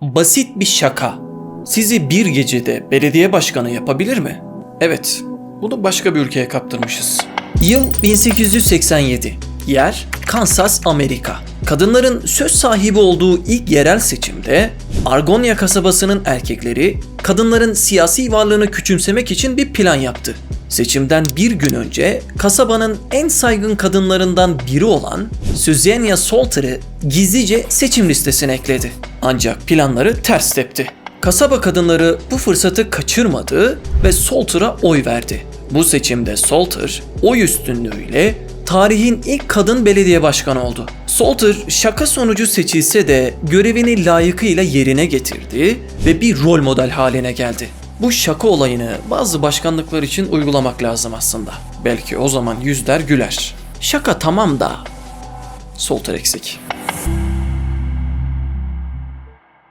Basit bir şaka. Sizi bir gecede belediye başkanı yapabilir mi? Evet, bunu başka bir ülkeye kaptırmışız. Yıl 1887. Yer Kansas, Amerika. Kadınların söz sahibi olduğu ilk yerel seçimde Argonia kasabasının erkekleri kadınların siyasi varlığını küçümsemek için bir plan yaptı. Seçimden bir gün önce kasabanın en saygın kadınlarından biri olan Susanna Salter'ı gizlice seçim listesine ekledi. Ancak planları ters tepti. Kasaba kadınları bu fırsatı kaçırmadı ve Salter'a oy verdi. Bu seçimde Salter oy üstünlüğüyle tarihin ilk kadın belediye başkanı oldu. Salter şaka sonucu seçilse de görevini layıkıyla yerine getirdi ve bir rol model haline geldi. Bu şaka olayını bazı başkanlıklar için uygulamak lazım aslında. Belki o zaman yüzler güler. Şaka tamam da Salter eksik.